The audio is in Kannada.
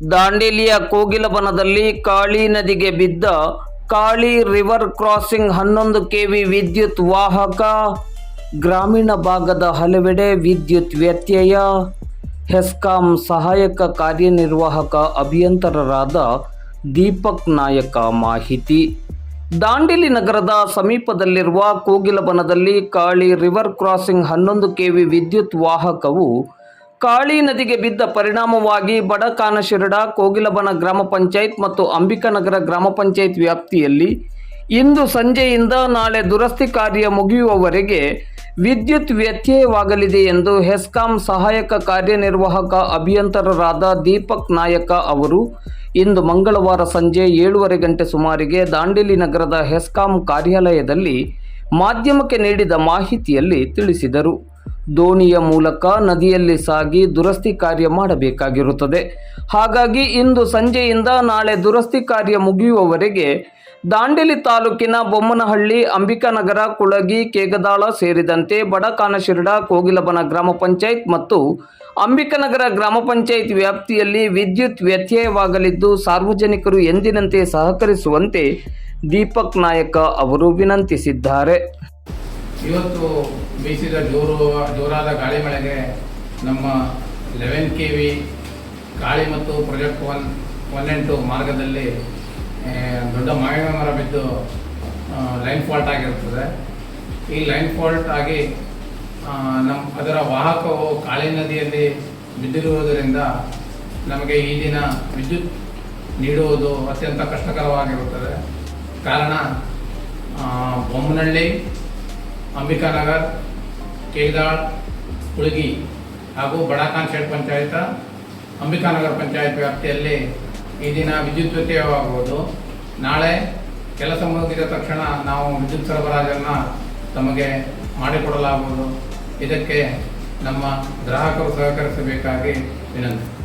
ದಾಂಡೇಲಿಯ ಕೋಗಿಲಬನದಲ್ಲಿ ಕಾಳಿ ನದಿಗೆ ಬಿದ್ದ ಕಾಳಿ ರಿವರ್ ಕ್ರಾಸಿಂಗ್ ಹನ್ನೊಂದು ಕೆವಿ ವಿದ್ಯುತ್ ವಾಹಕ ಗ್ರಾಮೀಣ ಭಾಗದ ಹಲವೆಡೆ ವಿದ್ಯುತ್ ವ್ಯತ್ಯಯ. ಹೆಸ್ಕಾಂ ಸಹಾಯಕ ಕಾರ್ಯನಿರ್ವಾಹಕ ಅಭಿಯಂತರರಾದ ದೀಪಕ್ ನಾಯಕ ಮಾಹಿತಿ. ದಾಂಡೇಲಿ ನಗರದ ಸಮೀಪದಲ್ಲಿರುವ ಕೋಗಿಲಬನದಲ್ಲಿ ಕಾಳಿ ರಿವರ್ ಕ್ರಾಸಿಂಗ್ ಹನ್ನೊಂದು ಕೆವಿ ವಿದ್ಯುತ್ ವಾಹಕವು ಕಾಳಿ ನದಿಗೆ ಬಿದ್ದ ಪರಿಣಾಮವಾಗಿ ಬಡಕಾನಶಿರಡ ಕೋಗಿಲಬನ ಗ್ರಾಮ ಪಂಚಾಯತ್ ಮತ್ತು ಅಂಬಿಕಾನಗರ ಗ್ರಾಮ ಪಂಚಾಯತ್ ವ್ಯಾಪ್ತಿಯಲ್ಲಿ ಇಂದು ಸಂಜೆಯಿಂದ ನಾಳೆ ದುರಸ್ತಿ ಕಾರ್ಯ ಮುಗಿಯುವವರೆಗೆ ವಿದ್ಯುತ್ ವ್ಯತ್ಯಯವಾಗಲಿದೆ ಎಂದು ಹೆಸ್ಕಾಂ ಸಹಾಯಕ ಕಾರ್ಯನಿರ್ವಾಹಕ ಅಭಿಯಂತರರಾದ ದೀಪಕ್ ನಾಯಕ ಅವರು ಇಂದು ಮಂಗಳವಾರ ಸಂಜೆ ಏಳೂವರೆ ಗಂಟೆ ಸುಮಾರಿಗೆ ದಾಂಡೇಲಿ ನಗರದ ಹೆಸ್ಕಾಂ ಕಾರ್ಯಾಲಯದಲ್ಲಿ ಮಾಧ್ಯಮಕ್ಕೆ ನೀಡಿದ ಮಾಹಿತಿಯಲ್ಲಿ ತಿಳಿಸಿದರು. ದೋಣಿಯ ಮೂಲಕ ನದಿಯಲ್ಲಿ ಸಾಗಿ ದುರಸ್ತಿ ಕಾರ್ಯ ಮಾಡಬೇಕಾಗಿರುತ್ತದೆ. ಹಾಗಾಗಿ ಇಂದು ಸಂಜೆಯಿಂದ ನಾಳೆ ದುರಸ್ತಿ ಕಾರ್ಯ ಮುಗಿಯುವವರೆಗೆ ದಾಂಡೇಲಿ ತಾಲೂಕಿನ ಬೊಮ್ಮನಹಳ್ಳಿ, ಅಂಬಿಕಾನಗರ, ಕುಳಗಿ, ಕೇಗದಾಳ ಸೇರಿದಂತೆ ಬಡಕಾನಶಿರಡ, ಕೋಗಿಲಬನ ಗ್ರಾಮ ಪಂಚಾಯತ್ ಮತ್ತು ಅಂಬಿಕಾನಗರ ಗ್ರಾಮ ಪಂಚಾಯತ್ ವ್ಯಾಪ್ತಿಯಲ್ಲಿ ವಿದ್ಯುತ್ ವ್ಯತ್ಯಯವಾಗಲಿದ್ದು ಸಾರ್ವಜನಿಕರು ಎಂದಿನಂತೆ ಸಹಕರಿಸುವಂತೆ ದೀಪಕ್ ನಾಯಕ ಅವರು ವಿನಂತಿಸಿದ್ದಾರೆ. ಇವತ್ತು ಬೀಸಿದ ಜೋರು, ಜೋರಾದ ಗಾಳಿ ಮಳೆಗೆ ನಮ್ಮ ಲೆವೆನ್ ಕೆ ವಿ ಗಾಳಿ ಮತ್ತು ಪ್ರೊಜೆಕ್ಟ್ ಒನ್ ಒನ್ ಎಂಟು ಮಾರ್ಗದಲ್ಲಿ ದೊಡ್ಡ ಮಾವಿನ ಮರ ಬಿದ್ದು ಲೈನ್ ಫಾಲ್ಟ್ ಆಗಿರ್ತದೆ. ಈ ಲೈನ್ ಫಾಲ್ಟ್ ಆಗಿ ನಮ್ಮ ಅದರ ವಾಹಕವು ಕಾಳಿ ನದಿಯಲ್ಲಿ ಬಿದ್ದಿರುವುದರಿಂದ ನಮಗೆ ಈ ದಿನ ವಿದ್ಯುತ್ ನೀಡುವುದು ಅತ್ಯಂತ ಕಷ್ಟಕರವಾಗಿರುತ್ತದೆ. ಕಾರಣ ಬೊಮ್ಮನಹಳ್ಳಿ ಅಂಬಿಕಾನಗರ್ ಕೇದಾಳ್ ಉಳಗಿ ಹಾಗೂ ಬಡಾಖಾನ್ ಶೆಡ್ ಪಂಚಾಯತ ಅಂಬಿಕಾನಗರ ಪಂಚಾಯತ್ ವ್ಯಾಪ್ತಿಯಲ್ಲಿ ಈ ದಿನ ವಿದ್ಯುತ್ ವ್ಯತ್ಯಯವಾಗುವುದು ನಾಳೆ ಕೆಲಸ ಮುಗಿದ ತಕ್ಷಣ ನಾವು ವಿದ್ಯುತ್ ಸರಬರಾಜನ್ನು ತಮಗೆ ಮಾಡಿಕೊಡಲಾಗುವುದು. ಇದಕ್ಕೆ ನಮ್ಮ ಗ್ರಾಹಕರು ಸಹಕರಿಸಬೇಕಾಗಿ ವಿನಂತಿ.